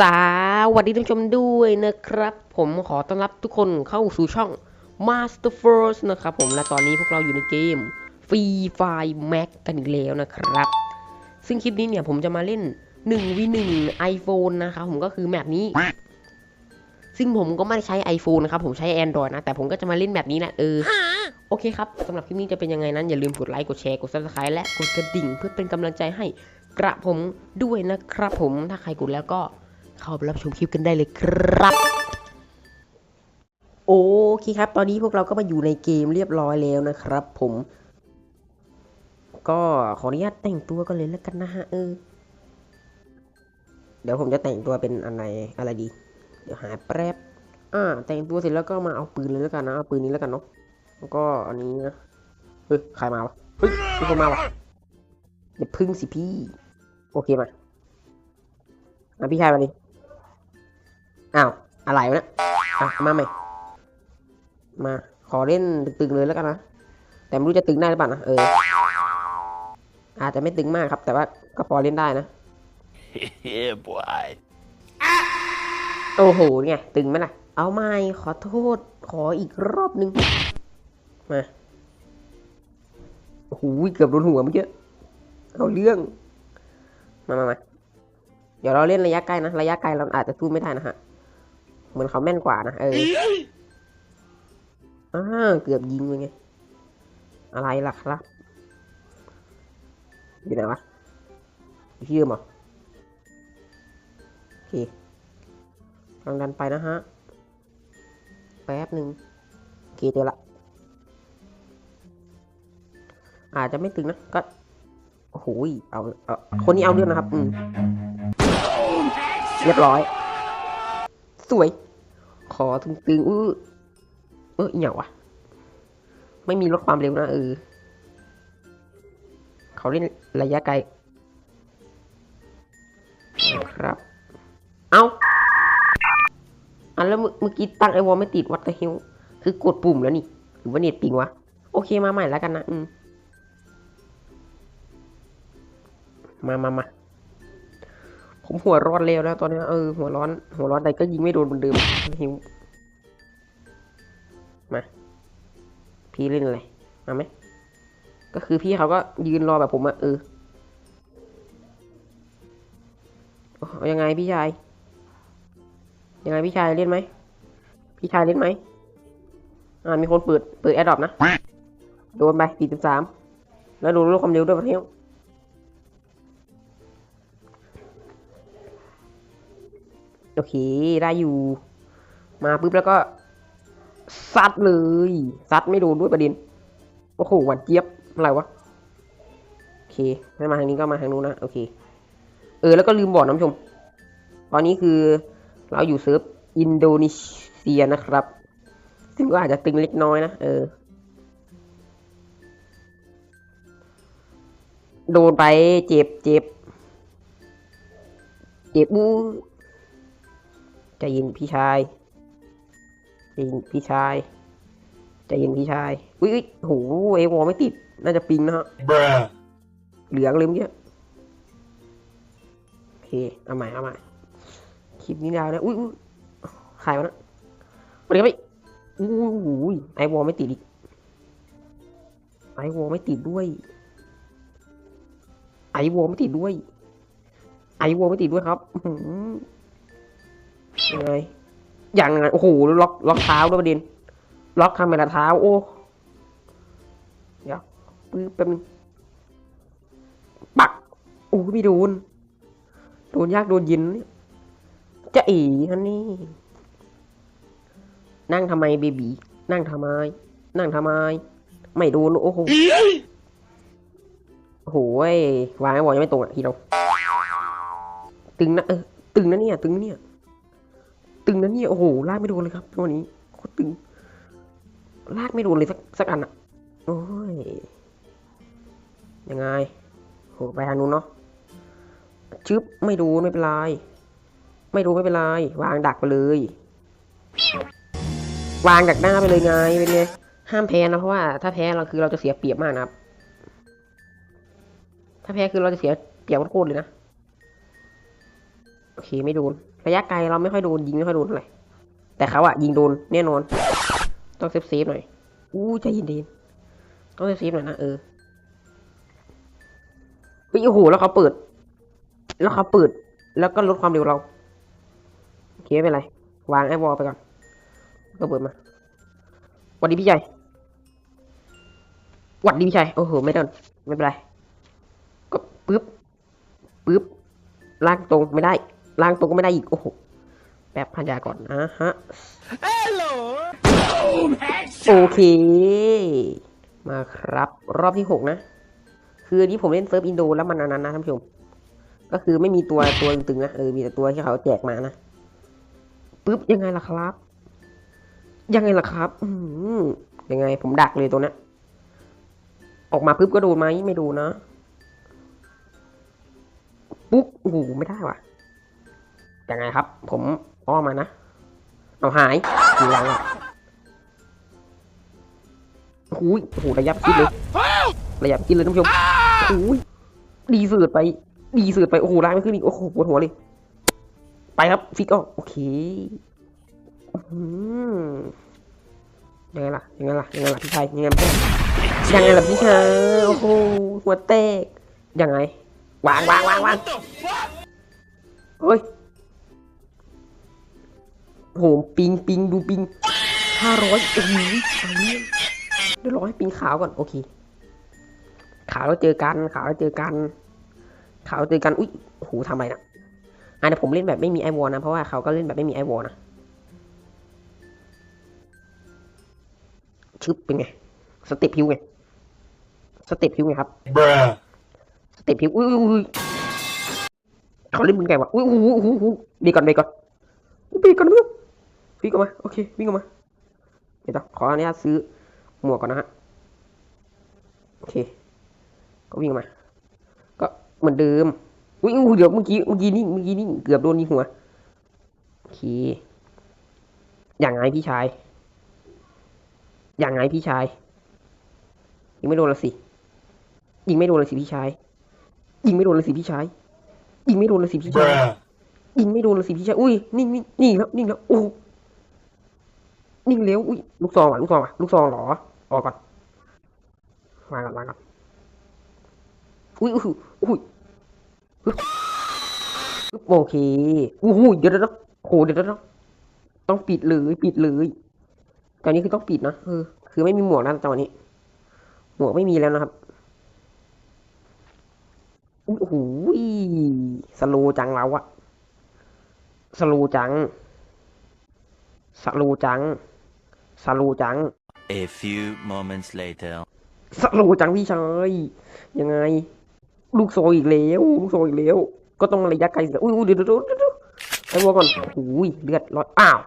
สวัสดีท่านผู้ชมด้วยนะครับ ผมขอต้อนรับทุกคนเข้าสู่ช่อง Master First นะครับผมและตอนนี้พวกเราอยู่ในเกม Free Fire Max กันอีกแล้วนะครับ ซึ่งคลิปนี้เนี่ยผมจะมาเล่น 1 v 1 iPhone นะครับผมก็คือแมปนี้ ซึ่งผมก็ไม่ได้ใช้ iPhone นะครับ ผมใช้ Android นะ แต่ผมก็จะมาเล่นแบบนี้แหละเออ โอเคครับสำหรับคลิปนี้จะเป็นยังไงนั้น อย่าลืมกดไลค์กดแชร์กด subscribe และกดกระดิ่ง เพื่อเป็นกำลังใจให้กระผมด้วยนะครับผมถ้าใครกดแล้วก็ เข้าไปรับชมคลิปกันได้เลยครับ โอเคครับ ตอนนี้พวกเราก็มาอยู่ในเกมเรียบร้อยแล้วนะครับ ผม ก็ขออนุญาตแต่งตัวกันเลยแล้วกันนะฮะเออเดี๋ยวผมจะแต่งตัวเป็นอะไรอะไรดี เดี๋ยวหาแป๊บอ่า แต่งตัวเสร็จแล้วก็มาเอาปืนเลยแล้วกันนะเอาปืนนี้แล้วกันเนาะแล้วก็อันนี้นะเฮ้ยใครมาวะเฮ้ยมีคนมาวะเดี๋ยวพึ่งสิพี่ โอเคมามาพี่ชายมาดิ อ้าวอะไรวะเนี่ยอะมาใหม่มาขอเล่นตึงๆเลยแล้วกันนะแต่ไม่รู้จะตึงได้หรือเปล่านะเออ อาจจะไม่ตึงมากครับ แต่ว่าก็พอเล่นได้นะ yeah, boy. โอ้โหเนี่ยตึงไหมล่ะ เอาไม่ขอโทษ ขออีกรอบหนึ่งมาโอ้โหเกือบโดนหัวเมื่อกี้เอาเรื่อง มามามาเดี๋ยวเราเล่นระยะไกลนะ ระยะไกลเราอาจจะสู้ไม่ได้นะฮะ เหมือนเขาแม่นกว่านะเอออ้าเกือบยิงเลยไง อะไรล่ะครับอยู่ไหนวะอยู่ที่เดิมเหรอโอเคกำลังดันไปนะฮะ แป๊บหนึ่งโอเคเจอละ อาจจะไม่ตึงนะ ก็ โอ้โหยเอาเอา คนนี้เอาเรื่องนะครับ อืม เรียบร้อย สวย ขอตึงตึงๆอื้อเอออหย่างวะไม่มีลดความเร็วนะเออเขาเล่นระยะไกล ครับ เอาอันแล้วเมื่อเมื่อกี้ตั้งไอวอลไม่ติดวัตเตอร์ฮิลคือกดปุ่มแล้วนี่ หรือว่าเน็ตปิงวะ โอเคมาใหม่แล้วกันนะ อืม มามามา ผมหัวร้อนเร็วแล้วตอนนี้เออหัวร้อนหัวร้อนแต่ก็ยิงไม่โดนเหมือนเดิมฮิวมาพี่เล่นอะไรมาไหมก็คือพี่เขาก็ยืนรอแบบผมอะเออเอายังไงพี่ชายยังไงพี่ชายเล่นไหมพี่ชายเล่นไหมอ่ามีคนเปิดเปิดแอร์ดรอปนะโดนไปสี่สิบสามแล้วดูรูปความเร็วด้วยประเทศ โอเคได้อยู่ มาปุ๊บแล้วก็ซัดเลยซัดไม่โดนด้วยประเด็นโอ้โหหวานเจี๊ยบอะไรวะโอเคไม่มาทางนี้ก็มาทางนู้นนะโอเค เออแล้วก็ลืมบอกน้ำชม ตอนนี้คือเราอยู่เซิร์ฟอินโดนีเซียนะครับ ซึ่งก็อาจจะตึงเล็กน้อยนะเออ โดนไปเจ็บเจ็บเจ็บบู ใจเย็นพี่ชายใจเย็นพี่ชายใจเย็นพี่ชาย อุ้ยอุ๊ยโหเอวอไม่ติด น่าจะปิงนะฮะ Bruh. เหลืองเลยเมื่อกี้โอเคเอาใหม่เอาใหม่คลิปนี้ยาวนะอุ้ยอุ้ยใครวะนะมาเลยครับพี่อู้หูยไอวอลไม่ติดอีกไอวอลไม่ติดด้วย ไอวอลไม่ติดด้วย ไอวอลไม่ติดด้วยครับอื้อหือ ยังไง อยังไง โอ้โห ล็อก ล็อกเท้าด้วยประเด็น ล็อกคาเมราเท้า โอ้ เดี๋ยวปื้อแป๊บนึงปัก โอ้ไม่โดน โดนยากโดนยิน จะเอ๋ฮันนี่ นั่งทำไมเบบีนั่งทำไม นั่งทำไม ไม่โดน โอ้โหโอ้โหวางไอ้บอลยังไม่ตรงอะทีเราตึงนะเออตึงนะเนี่ย ตึงเนี่ย ตึงนะเนี่ยโอ้โหลากไม่โดนเลยครับวันนี้โคตรตึงลากไม่โดนเลยสักสักอันอะโอ้ยยังไงโหไปทางนู้นเนาะชึบไม่โดูไม่เป็นไรไม่โดูไม่เป็นไรวางดักไปเลย วางดักหน้าไปเลยไงเป็นไงห้ามแพ้นะเพราะว่าถ้าแพ้เราคือเราจะเสียเปรียบมากนะครับ ถ้าแพ้คือเราจะเสียเปรียบโคตรเลยนะโอเคไม่โดน ระยะไกลเราไม่ค่อยโดนยิงไม่ค่อยโดนเท่าไหร่แต่เขาอะยิงโดนแน่นอน ต้องเซฟเซฟหน่อย อู้ใจเย็นๆต้องเซฟเซฟหน่อยนะเออเฮ้ยโอ้โหแล้วเขาเปิด แล้วเขาเปิด แล้วก็ลดความเร็วเราโอเคไม่เป็นไร วางไอ้วอลไปก่อน ก็เปิดมาหวัดดีพี่ชัยหวัดดีพี่ชัยโอ้โหไม่โดนไม่เป็นไร ก็ปึ๊บปึ๊บลางตรงไม่ได้ ล่างตรงก็ไม่ได้อีก โอ้โห แป๊บพันยาก่อนนะฮะ โอเค มาครับ รอบที่หกนะ คืออันนี้ผมเล่นเซิร์ฟอินโดแล้วมันอันนั้นนะท่านผู้ชม ก็คือไม่มีตัวตัวตึงๆนะ เออ มีแต่ตัวที่เขาแจกมานะ ปึ๊บ ยังไงล่ะครับ ยังไงล่ะครับ อืมยังไง ผมดักเลยตัวเนี้ยออกมาปึ๊บก็โดนไหมไม่โดนนะปุ๊บโอ้โหไม่ได้ว่ะ ยังไงครับ ผมอ้อมมานะ เอาหายอยู่หลังอะโอ้โหโอ้โหระยับคิดเลย ระยับคิดเลยท่านผู้ชมโอ้ยดีสืดไป ดีสืดไป โอ้โหล้างไม่ขึ้นอีก โอ้โห ปวดหัวเลย ไปครับ ฟิกออก โอเคอืมยังไงล่ะ ยังไงล่ะ ยังไงล่ะพี่ชาย ยังไงล่ะยังไงล่ะพี่ชาย โอ้โห หัวแตก ยังไง วางวางวางวางเฮ้ย โหปิงปิงดูปิงห้าร้อยโอ้โหเอาเรื่องเดี๋ยวรอให้ปิงขาวก่อน โอเค ขาวแล้วเจอกัน ขาวแล้วเจอกัน ขาวแล้วเจอกัน อุ้ยโอ้โหทำอะไรนะอะเดี๋ยวผมเล่นแบบไม่มีไอวอลนะ เพราะว่าเขาก็เล่นแบบไม่มีไอวอลนะ ชึบเป็นไง สเต็ปพิวไง สเต็ปพิวไงครับ Bruh. สเต็ปพิวอุ้ยอุ้ยอุ้ยเขาเล่นมึงไงวะอุ้ยอุ้ยอุ้ยอุ้ยอุ้ยเบรกก่อนเบรกก่อนเบรกก่อนเบรกก่อน วิ่งออกมา โอเค วิ่งออกมาเดี๋ยวขออนุญาตซื้อหมวกก่อนนะฮะ โอเค ก็วิ่งออกมา ก็เหมือนเดิมอุ้ยอุ้ยเดี๋ยวเมื่อกี้ เมื่อกี้นี่ เมื่อกี้นี่เกือบโดนยิงหัว โอเค อย่างไงพี่ชาย อย่างไงพี่ชาย ยิงไม่โดนละสิ ยิงไม่โดนเลยสิพี่ชาย ยิงไม่โดนเลยสิพี่ชาย ยิงไม่โดนเลยสิพี่ชาย Bruh. ยิงไม่โดนเลยสิพี่ชาย อุ้ย นิ่งนิ่งนิ่งแล้ว นิ่งแล้ว โอ้โห นิ่งเร็วอุ้ยลูกซองอะลูกซองอะลูกซองหรอออกก่อนวางก่อนวางก่อนอุ้ยอุ้ยอุ้ยโอเคอู้หูเดี๋ยวเดี๋ยวโหเดี๋ยวเดี๋ยวต้องปิดเลยปิดเลยตอนนี้คือต้องปิดนะเออคือไม่มีหมวกนะตอนนี้ หมวกไม่มีแล้วนะครับอุ๊ยโอ้โหสโลจังเราอะสโลจังสโลจัง สโลว์จัง A few moments later. สโลว์จังพี่ชายยังไง ลูกโซอีกแล้ว ลูกโซอีกแล้ว ก็ต้องระยะไกลสิอุ้ยอุ้ยเดี๋ยวเดี๋ยวเดี๋ยวเดี๋ยวไอ้วัวก่อนโอ้ยเลือดร้อยอ้าว